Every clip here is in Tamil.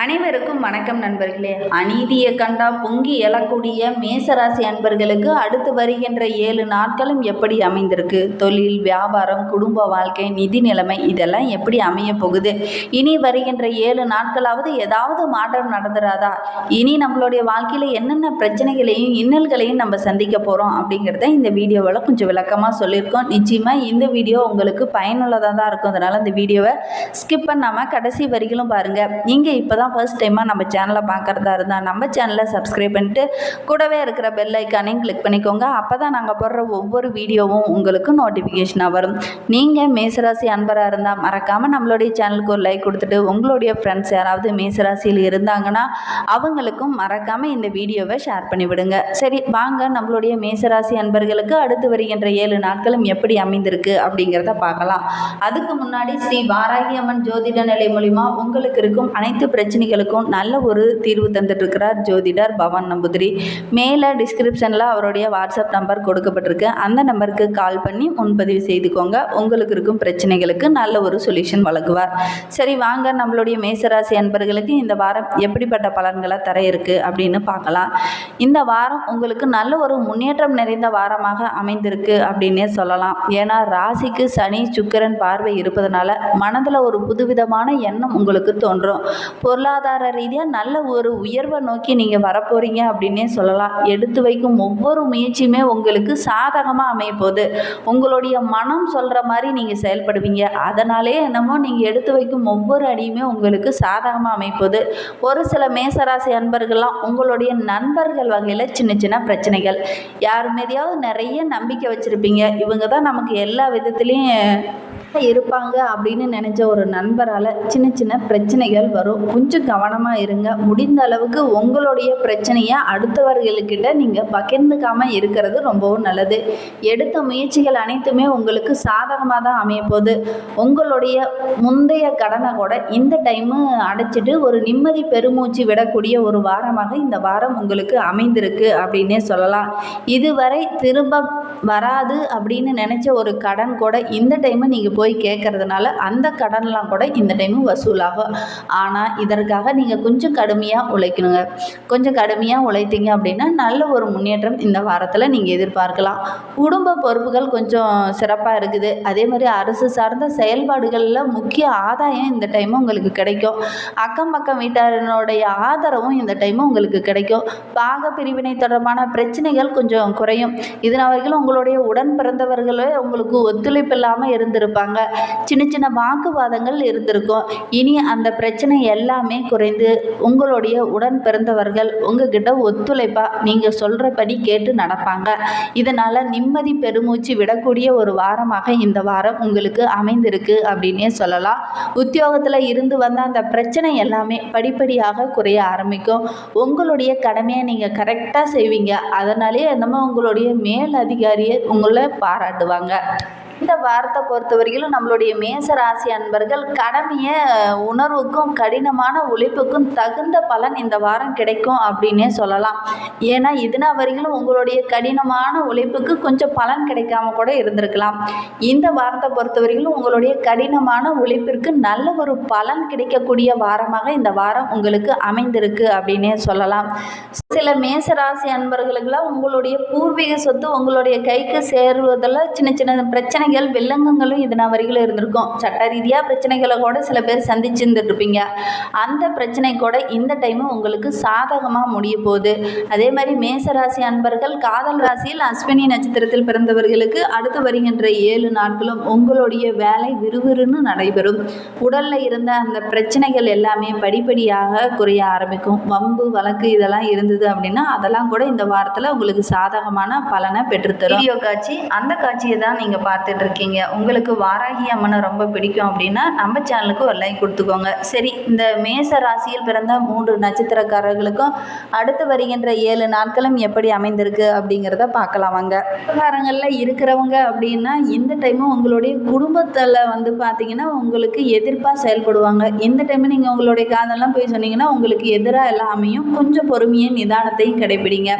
அனைவருக்கும் வணக்கம் நண்பர்களே. அநீதியை கண்டா பொங்கி எழக்கூடிய மேசராசி அன்பர்களுக்கு அடுத்து வருகின்ற ஏழு நாட்களும் எப்படி அமைந்திருக்கு? தொழில் வியாபாரம் குடும்ப வாழ்க்கை நிதி நிலைமை இதெல்லாம் எப்படி அமைய போகுது? இனி வருகின்ற ஏழு நாட்களாவது ஏதாவது மாற்றம் நடந்துராதா? இனி நம்மளுடைய வாழ்க்கையில் என்னென்ன பிரச்சனைகளையும் இன்னல்களையும் நம்ம சந்திக்க போகிறோம் அப்படிங்கிறத இந்த வீடியோவில் கொஞ்சம் விளக்கமாக சொல்லியிருக்கோம். நிச்சயமாக இந்த வீடியோ உங்களுக்கு பயனுள்ளதாக தான் இருக்கும். அதனால் இந்த வீடியோவை ஸ்கிப் பண்ணாமல் கடைசி வரிகளும் பாருங்கள் நீங்கள் இப்போ தான் ஃபர்ஸ்ட் டைமாக நம்ம சேனலை பார்க்குறதா இருந்தால் நம்ம சேனலை சப்ஸ்கிரைப் பண்ணிட்டு கூடவே இருக்கிற பெல் ஐக்கானையும் கிளிக் பண்ணிக்கோங்க. அப்போ தான் நாங்கள் போடுற ஒவ்வொரு வீடியோவும் உங்களுக்கு நோட்டிஃபிகேஷனாக வரும். நீங்கள் மேசராசி அன்பராக இருந்தால் மறக்காமல் நம்மளுடைய சேனலுக்கு ஒரு லைக் கொடுத்துட்டு உங்களுடைய ஃப்ரெண்ட்ஸ் யாராவது மேசராசியில் இருந்தாங்கன்னா அவங்களுக்கும் மறக்காமல் இந்த வீடியோவை ஷேர் பண்ணி விடுங்க. சரி வாங்க நம்மளுடைய மேசராசி அன்பர்களுக்கு அடுத்து வருகின்ற ஏழு நாட்களும் எப்படி அமைந்திருக்கு அப்படிங்கிறத பார்க்கலாம். அதுக்கு முன்னாடி ஸ்ரீ வாராகி அம்மன் ஜோதிட நிலை மூலிமா உங்களுக்கு இருக்கும் அனைத்து பிரச்சனை பிரச்சனைகளுக்கும் நல்ல ஒரு தீர்வு தந்துட்டுருக்கிறார் ஜோதிடர் பவன் நம்பூதிரி. மேலே டிஸ்கிரிப்ஷனில் அவருடைய வாட்ஸ்அப் நம்பர் கொடுக்கப்பட்டிருக்கு. அந்த நம்பருக்கு கால் பண்ணி முன்பதிவு செய்துக்கோங்க. உங்களுக்கு இருக்கும் பிரச்சனைகளுக்கு நல்ல ஒரு சொல்யூஷன் வழங்குவார். சரி வாங்க. நம்மளுடைய மேசராசி அன்பர்களுக்கு இந்த வாரம் எப்படிப்பட்ட பலன்களை தர இருக்கு அப்படின்னு பார்க்கலாம். இந்த வாரம் உங்களுக்கு நல்ல ஒரு முன்னேற்றம் நிறைந்த வாரமாக அமைந்திருக்கு அப்படின்னே சொல்லலாம். ஏன்னா ராசிக்கு சனி சுக்கரன் பார்வை இருப்பதனால மனதில் ஒரு புதுவிதமான எண்ணம் உங்களுக்கு தோன்றும். பொருள் பொருளாதார ரீதியாக நல்ல ஒரு உயர்வை நோக்கி நீங்கள் வரப்போகிறீங்க அப்படின்னே சொல்லலாம். எடுத்து வைக்கும் ஒவ்வொரு முயற்சியுமே உங்களுக்கு சாதகமாக அமைய போகுது. உங்களுடைய மனம் சொல்கிற மாதிரி நீங்கள் செயல்படுவீங்க. அதனாலே என்னமோ நீங்கள் எடுத்து வைக்கும் ஒவ்வொரு அடியுமே உங்களுக்கு சாதகமாக அமைப்போது ஒரு சில மேசராசி அன்பர்கள்லாம் உங்களுடைய நண்பர்கள் வகையில் சின்ன சின்ன பிரச்சனைகள். யார் மீதையாவது நிறைய நம்பிக்கை வச்சுருப்பீங்க. இவங்க தான் நமக்கு எல்லா விதத்துலேயும் இருப்பாங்க அப்படின்னு நினச்ச ஒரு நண்பரால் சின்ன சின்ன பிரச்சனைகள் வரும். கொஞ்சம் கவனமாக இருங்க. முடிந்த அளவுக்கு உங்களுடைய பிரச்சனையை அடுத்தவர்களுக்கிட்ட நீங்கள் பகிர்ந்துக்காமல் இருக்கிறது ரொம்பவும் நல்லது. எடுத்த முயற்சிகள் அனைத்துமே உங்களுக்கு சாதகமாக தான் அமையப்போகுது உங்களுடைய முந்தைய கடனை கூட இந்த டைமு அடைச்சிட்டு ஒரு நிம்மதி பெருமூச்சு விடக்கூடிய ஒரு வாரமாக இந்த வாரம் உங்களுக்கு அமைந்திருக்கு அப்படின்னே சொல்லலாம். இதுவரை திரும்ப வராது அப்படின்னு நினச்ச ஒரு கடன் கூட இந்த டைமு நீங்கள் போய் கேட்கறதுனால அந்த கடன்லாம் கூட இந்த டைமு வசூலாகும். ஆனால் இதற்காக நீங்கள் கொஞ்சம் கடுமையாக உழைக்கணுங்க. கொஞ்சம் கடுமையாக உழைத்தீங்க அப்படின்னா நல்ல ஒரு முன்னேற்றம் இந்த வாரத்தில் நீங்கள் எதிர்பார்க்கலாம். குடும்ப பொறுப்புகள் கொஞ்சம் சிறப்பாக இருக்குது. அதே மாதிரி அரசு சார்ந்த செயல்பாடுகளில் முக்கிய ஆதாயம் இந்த டைமும் உங்களுக்கு கிடைக்கும். அக்கம் பக்கம் வீட்டாரினுடைய ஆதரவும் இந்த டைமும் உங்களுக்கு கிடைக்கும். பாக பிரிவினை தொடர்பான பிரச்சனைகள் கொஞ்சம் குறையும். இதனால் வரைக்கும் உங்களுடைய உடன் பிறந்தவர்களே உங்களுக்கு ஒத்துழைப்பு இல்லாமல் இருந்திருப்பாங்க. சின்ன சின்ன வாக்குவாதங்கள் இருந்திருக்கும். இனி அந்த பிரச்சனை எல்லாமே குறைந்து உங்களுடைய உடன் பிறந்தவர்கள் உங்ககிட்ட ஒத்துழைப்பாக நீங்கள் சொல்கிறபடி கேட்டு நடப்பாங்க. இதனால் நிம்மதி பெருமூச்சு விடக்கூடிய ஒரு வாரமாக இந்த வாரம் உங்களுக்கு அமைந்திருக்கு அப்படின்னே சொல்லலாம். உத்தியோகத்தில் இருந்து வந்த அந்த பிரச்சனை எல்லாமே படிப்படியாக குறைய ஆரம்பிக்கும். உங்களுடைய கடமையை நீங்கள் கரெக்டாக செய்வீங்க. அதனாலே என்னமோ உங்களுடைய மேல் அதிகாரியை உங்களை பாராட்டுவாங்க. இந்த வாரத்தை பொறுத்தவரையிலும் நம்மளுடைய மேச ராசி அன்பர்கள் கடமையை உணர்வுக்கும் கடினமான உழைப்புக்கும் தகுந்த பலன் இந்த வாரம் கிடைக்கும் அப்படின்னே சொல்லலாம். ஏன்னா இதுனா வரையிலும் உங்களுடைய கடினமான உழைப்புக்கு கொஞ்சம் பலன் கிடைக்காம கூட இருந்திருக்கலாம். இந்த வாரத்தை பொறுத்தவரையிலும் உங்களுடைய கடினமான உழைப்பிற்கு நல்ல ஒரு பலன் கிடைக்கக்கூடிய வாரமாக இந்த வாரம் உங்களுக்கு அமைந்திருக்கு அப்படின்னே சொல்லலாம். சில மேசராசி அன்பர்களுக்கெல்லாம் உங்களுடைய பூர்வீக சொத்து உங்களுடைய கைக்கு சேருவதில் சின்ன சின்ன பிரச்சனைகள் வில்லங்கங்களும் நான் வரைக்கும் இருந்திருக்கும். சட்ட ரீதியாக பிரச்சனைகளை கூட சில பேர் சந்திச்சுருந்துட்டு இருப்பீங்க அந்த பிரச்சனை கூட இந்த டைமு உங்களுக்கு சாதகமாக முடிய போகுது. அதே மாதிரி மேசராசி அன்பர்கள் காதல் ராசியில் அஸ்வினி நட்சத்திரத்தில் பிறந்தவர்களுக்கு அடுத்து வருகின்ற ஏழு நாட்களும் உங்களுடைய வேலை விறுவிறுன்னு நடைபெறும். உடலில் இருந்த அந்த பிரச்சனைகள் எல்லாமே படிப்படியாக குறைய ஆரம்பிக்கும். வம்பு வழக்கு இதெல்லாம் இருந்தது அப்படின்னா அதெல்லாம் கூட இந்த வாரத்தில் உங்களுக்கு சாதகமான பலனை பெற்றுத்தரும். வீடியோ காட்சி அந்த காட்சியை தான் நீங்கள் பார்த்துட்டு இருக்கீங்க உங்களுக்கு வாராகி அம்மனை ரொம்ப பிடிக்கும் அப்படின்னா நம்ம சேனலுக்கு ஒரு லைக் கொடுத்துக்கோங்க. சரி இந்த மேச ராசியில் பிறந்த மூன்று நட்சத்திரக்காரர்களுக்கும் அடுத்து வருகின்ற ஏழு நாட்களும் எப்படி அமைந்திருக்கு அப்படிங்கிறத பார்க்கலாம் வாங்க. விவகாரங்களில் இருக்கிறவங்க அப்படின்னா இந்த டைமும் உங்களுடைய குடும்பத்தில் வந்து பார்த்தீங்கன்னா உங்களுக்கு எதிர்ப்பாக செயல்படுவாங்க. இந்த டைமு நீங்கள் உங்களுடைய காதெல்லாம் போய் சொன்னீங்கன்னா உங்களுக்கு எதிராக எல்லாம் அமையும். கொஞ்சம் பொறுமையும் நிதானத்தையும் கிடைப்பிடிங்க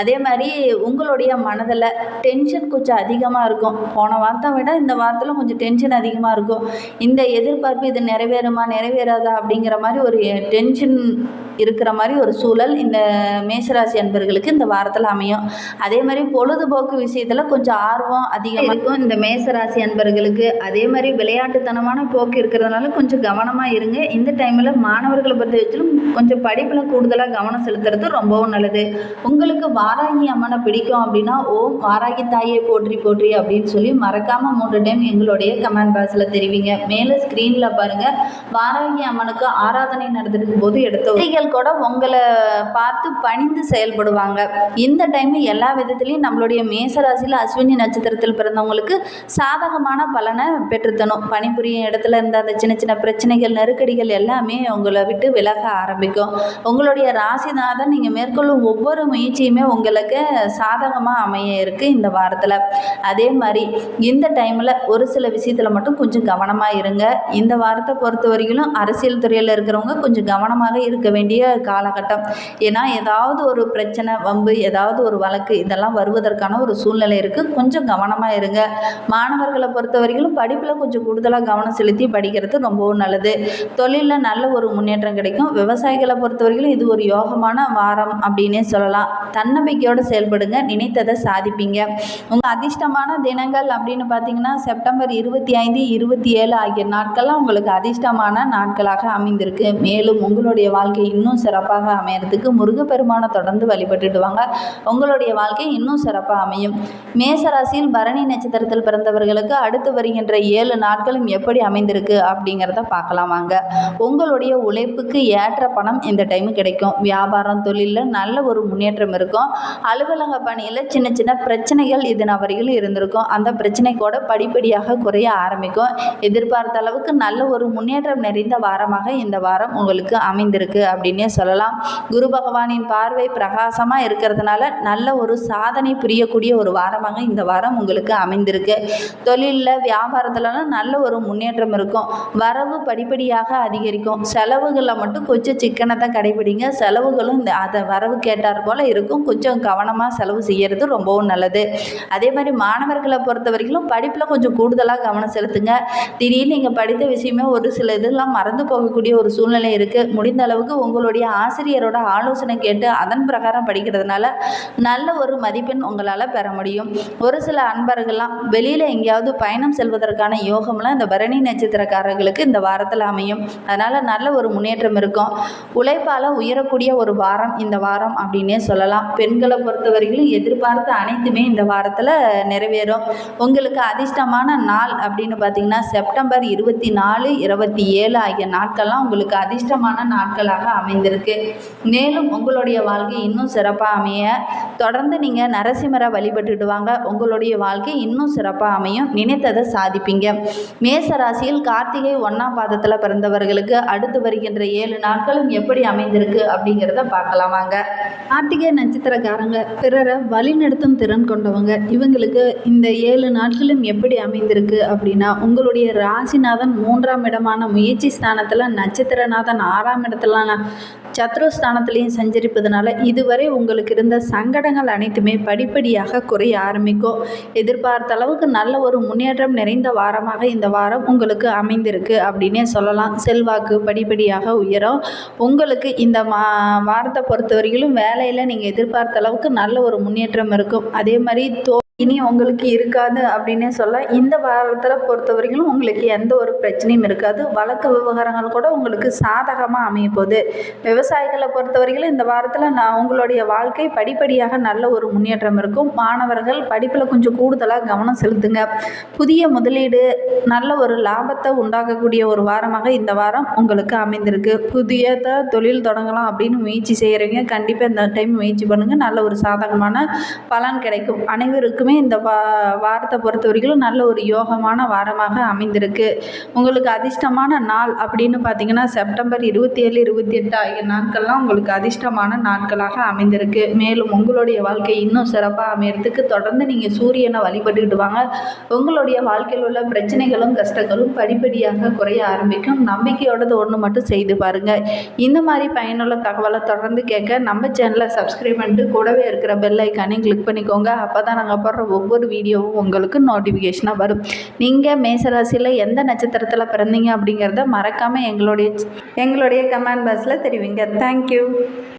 அதே மாதிரி உங்களுடைய மனதில் டென்ஷன் கொஞ்சம் அதிகமாக இருக்கும். போன வாரம் வார்த்தை விட இந்த வாரத்தில் கொஞ்சம் டென்ஷன் அதிகமாக இருக்கும். இந்த எதிர்பார்ப்பு இது நிறைவேறுமா நிறைவேறாதா அப்படிங்கிற மாதிரி ஒரு டென்ஷன் இருக்கிற மாதிரி ஒரு சூழல் இந்த மேஷராசி அன்பர்களுக்கு இந்த வாரத்தில் அமையும். அதே மாதிரி பொழுதுபோக்கு விஷயத்தில் கொஞ்சம் ஆர்வம் அதிகமாக இருக்கும். இந்த மேசராசி அன்பர்களுக்கு அதே மாதிரி விளையாட்டுத்தனமான போக்கு இருக்கிறதுனால கொஞ்சம் கவனமாக இருங்க. இந்த டைமில் மாணவர்களை பொறுத்த வச்சிலும் கொஞ்சம் படிப்பில் கூடுதலாக கவனம் செலுத்துறது ரொம்பவும் நல்லது. உங்களுக்கு வாராகி அம்மனை பிடிக்கும் அப்படின்னா ஓம் வாராகி தாயை போற்றி போற்றி அப்படின்னு சொல்லி மறக்காமல் மூன்று டைம் எங்களுடைய கமெண்ட் பாக்ஸில் தெரிவிங்க. மேலே ஸ்க்ரீனில் பாருங்கள் வாராகி அம்மனுக்கு ஆராதனை நடந்திருக்கும் போது எடுத்த உரைகள் கூட உங்களை பார்த்து பணிந்து செயல்படுவாங்க. இந்த டைம் எல்லா விதத்துலேயும் நம்மளுடைய மேசராசியில் அஸ்வினி நட்சத்திரத்தில் பிறந்தவங்களுக்கு சாதகமான பலனை பெற்றுத்தணும். பணிபுரியும் இடத்துல இருந்த அந்த சின்ன சின்ன பிரச்சனைகள் நெருக்கடிகள் எல்லாமே உங்களை விட்டு விலக ஆரம்பிக்கும். உங்களுடைய ராசிநாதன் நீங்கள் மேற்கொள்ளும் ஒவ்வொரு முயற்சியுமே உங்களுக்கு சாதகமாக அமைய இருக்குது இந்த வாரத்தில். அதே மாதிரி இந்த டைமில் ஒரு சில விஷயத்தில் மட்டும் கொஞ்சம் கவனமாக இருங்க. இந்த வாரத்தை பொறுத்த வரைக்கும் அரசியல் துறையில் இருக்கிறவங்க கொஞ்சம் கவனமாக இருக்க வேண்டிய காலகட்டம். ஏன்னா ஏதாவது ஒரு பிரச்சனை வம்பு ஏதாவது ஒரு வழக்கு இதெல்லாம் வருவதற்கான ஒரு சூழ்நிலை இருக்குது கொஞ்சம் கவனமாக இருங்க. மாணவர்களை பொறுத்த வரைக்கும் படிப்பில் கொஞ்சம் கூடுதலாக கவனம் செலுத்தி படிக்கிறது ரொம்பவும் நல்லது. தொழிலில் நல்ல ஒரு முன்னேற்றம் கிடைக்கும். விவசாயிகளை பொறுத்த வரைக்கும் இது ஒரு யோகமான வாரம் அப்படின்னே சொல்லலாம். தன்னம்பிக்கையோடு செயல்படுங்க. நினைத்ததை சாதிப்பீங்க. உங்கள் அதிர்ஷ்டமான தினங்கள் அப்படின்னு பார்த்தீங்கன்னா செப்டம்பர் இருபத்தி ஐந்து இருபத்தி ஏழு ஆகிய நாட்கள்லாம் உங்களுக்கு அதிர்ஷ்டமான நாட்களாக அமைந்திருக்கு. மேலும் உங்களுடைய வாழ்க்கை இன்னும் சிறப்பாக அமையறதுக்கு முருகப்பெருமானை தொடர்ந்து வழிபட்டுட்டு வாங்க உங்களுடைய வாழ்க்கை இன்னும் சிறப்பாக அமையும். மேசராசியில் பரணி நட்சத்திரத்தில் பிறந்தவர்களுக்கு அடுத்து வருகின்ற ஏழு நாட்களும் எப்படி அமைந்திருக்கு அப்படிங்கிறத பார்க்கலாம் வாங்க. உங்களுடைய உழைப்புக்கு ஏற்ற பணம் இந்த டைம் கிடைக்கும். வியாபாரம் தொழிலில் நல்ல ஒரு முன்னேற்றம் இருக்கும். அலுவலக பணியில் சின்ன சின்ன பிரச்சனைகள் இது வரையிலும் இருந்திருக்கும். அந்த பிரச்சனை கூட படிப்படியாக குறைய ஆரம்பிக்கும். எதிர்பார்த்த அளவுக்கு நல்ல ஒரு முன்னேற்றம் நிறைந்த வாரமாக இந்த வாரம் உங்களுக்கு அமைந்திருக்கு அப்படின்னே சொல்லலாம். குரு பகவானின் பார்வை பிரகாசமாக இருக்கிறதுனால நல்ல ஒரு சாதனை புரியக்கூடிய ஒரு வாரமாக இந்த வாரம் உங்களுக்கு அமைந்திருக்கு. தொழிலில் வியாபாரத்துலலாம் நல்ல ஒரு முன்னேற்றம் இருக்கும். வரவு படிப்படியாக அதிகரிக்கும். செலவுகளில் மட்டும் கொஞ்சம் சிக்கனத்தை கடைபிடிங்க. செலவுகளும் இந்த அதை வரவு கேட்டார் போல் இருக்கும். கொஞ்சம் கவனமாக செலவு செய்கிறது ரொம்பவும் நல்லது. அதே மாதிரி மாணவர்களை பொறுத்த வரைக்கும் படிப்பில் கொஞ்சம் கூடுதலாக கவனம் செலுத்துங்க. திடீர்னு நீங்கள் படித்த விஷயமே ஒரு சில இதெல்லாம் மறந்து போகக்கூடிய ஒரு சூழ்நிலை இருக்குது முடிந்த அளவுக்கு உங்களுடைய ஆசிரியரோட ஆலோசனை கேட்டு அதன் பிரகாரம் படிக்கிறதுனால நல்ல ஒரு மதிப்பெண் உங்களால் பெற முடியும். ஒரு சில அன்பர்கள்லாம் வெளியில் எங்கேயாவது பயணம் செல்வதற்கான யோகம்லாம் இந்த பரணி நட்சத்திரக்காரர்களுக்கு இந்த வாரத்தில் அமையும். அதனால் நல்ல ஒரு முன்னேற்றம் இருக்கும். உழைப்பால் உயரக்கூடிய ஒரு வாரம் இந்த வாரம் அப்படின்னே சொல்லலாம். பெண்களை பொறுத்தவரையிலும் எதிர்பார்த்த அனைத்துமே இந்த வாரத்தில் நிறைவேறும். உங்களுக்கு அதிர்ஷ்டமான நாள் அப்படின்னு பார்த்தீங்கன்னா செப்டம்பர் இருபத்தி நாலு இருபத்தி ஏழு ஆகிய நாட்கள்லாம் உங்களுக்கு அதிர்ஷ்டமான நாட்களாக அமைந்திருக்கு. மேலும் உங்களுடைய வாழ்க்கை இன்னும் சிறப்பாக அமைய தொடர்ந்து நீங்கள் நரசிம்மரை வழிபட்டுட்டு வாங்க. உங்களுடைய வாழ்க்கை இன்னும் சிறப்பாக அமையும். நினைத்ததை சாதிப்பீங்க. மேச ராசியில் கார்த்திகை ஒன்றாம் பாதத்தில் பிறந்தவர்களுக்கு அடுத்து வருகின்ற ஏழு நாட்களும் எப்படி அமைந்திருக்கு அப்படிங்கிறத பார்க்கலாம் வாங்க. கார்த்திகை நட்சத்திரக்காரங்க பிறரை வழிநடத்தும் திறன் கொண்டவங்க. இவங்களுக்கு இந்த ஏழு நாட்கள் நாட்களும் எப்படி அமைந்திருக்கு அப்படின்னா உங்களுடைய ராசிநாதன் மூன்றாம் இடமான முயற்சி ஸ்தானத்தில் நட்சத்திரநாதன் ஆறாம் இடத்துல சத்ருஸ்தானத்திலையும் சஞ்சரிப்பதனால இதுவரை உங்களுக்கு இருந்த சங்கடங்கள் அனைத்துமே படிப்படியாக குறைய ஆரம்பிக்கும். எதிர்பார்த்த அளவுக்கு நல்ல ஒரு முன்னேற்றம் நிறைந்த வாரமாக இந்த வாரம் உங்களுக்கு அமைந்திருக்கு அப்படின்னே சொல்லலாம். செல்வாக்கு படிப்படியாக உயரும். உங்களுக்கு இந்த மா வாரத்தை பொறுத்தவரையிலும் வேலையில் நீங்கள் எதிர்பார்த்த அளவுக்கு நல்ல ஒரு முன்னேற்றம் இருக்கும். அதே மாதிரி தோ இனி உங்களுக்கு இருக்காது அப்படின்னே சொல்ல இந்த வாரத்தில் பொறுத்த வரைக்கும் உங்களுக்கு எந்த ஒரு பிரச்சனையும் இருக்காது. வழக்கு விவகாரங்கள் கூட உங்களுக்கு சாதகமாக அமைய போகுது. விவசாயிகளை பொறுத்த வரைக்கும் இந்த வாரத்தில் நான் உங்களுடைய வாழ்க்கை படிப்படியாக நல்ல ஒரு முன்னேற்றம் இருக்கும். மாணவர்கள் படிப்பில் கொஞ்சம் கூடுதலாக கவனம் செலுத்துங்க. புதிய முதலீடு நல்ல ஒரு லாபத்தை உண்டாக்கக்கூடிய ஒரு வாரமாக இந்த வாரம் உங்களுக்கு அமைந்திருக்கு. புதியதாக தொழில் தொடங்கலாம் அப்படின்னு முயற்சி செய்கிறவங்க கண்டிப்பாக இந்த டைம் முயற்சி பண்ணுங்கள் நல்ல ஒரு சாதகமான பலன் கிடைக்கும். அனைவருக்கும் எல்லாருக்குமே இந்த வா வாரத்தை பொறுத்த வரைக்கும் நல்ல ஒரு யோகமான வாரமாக அமைந்திருக்கு. உங்களுக்கு அதிர்ஷ்டமான நாள் அப்படின்னு பார்த்தீங்கன்னா செப்டம்பர் இருபத்தி ஏழு இருபத்தி எட்டு ஆகிய நாட்கள்லாம் உங்களுக்கு அதிர்ஷ்டமான நாட்களாக அமைந்திருக்கு. மேலும் உங்களுடைய வாழ்க்கை இன்னும் சிறப்பாக அமையறதுக்கு தொடர்ந்து நீங்கள் சூரியனை வழிபட்டுக்கிட்டு வாங்க. உங்களுடைய வாழ்க்கையில் உள்ள பிரச்சனைகளும் கஷ்டங்களும் படிப்படியாக குறைய ஆரம்பிக்கும். நம்பிக்கையோடது ஒன்று மட்டும் செய்து பாருங்கள் இந்த மாதிரி பயனுள்ள தகவலை தொடர்ந்து கேட்க நம்ம சேனலை சப்ஸ்கிரைப் பண்ணிட்டு கூடவே இருக்கிற பெல் ஐக்கானையும் கிளிக் பண்ணிக்கோங்க. அப்போ தான் நாங்கள் போடுற ஒவ்வொரு வீடியோவும் உங்களுக்கு நோட்டிஃபிகேஷனாக வரும். நீங்கள் மேசராசியில் எந்த நட்சத்திரத்தில் பிறந்தீங்க அப்படிங்கிறத மறக்காமல் எங்களுடைய எங்களுடைய கமெண்ட் பாக்ஸில் தெரிவிங்க. தேங்க்யூ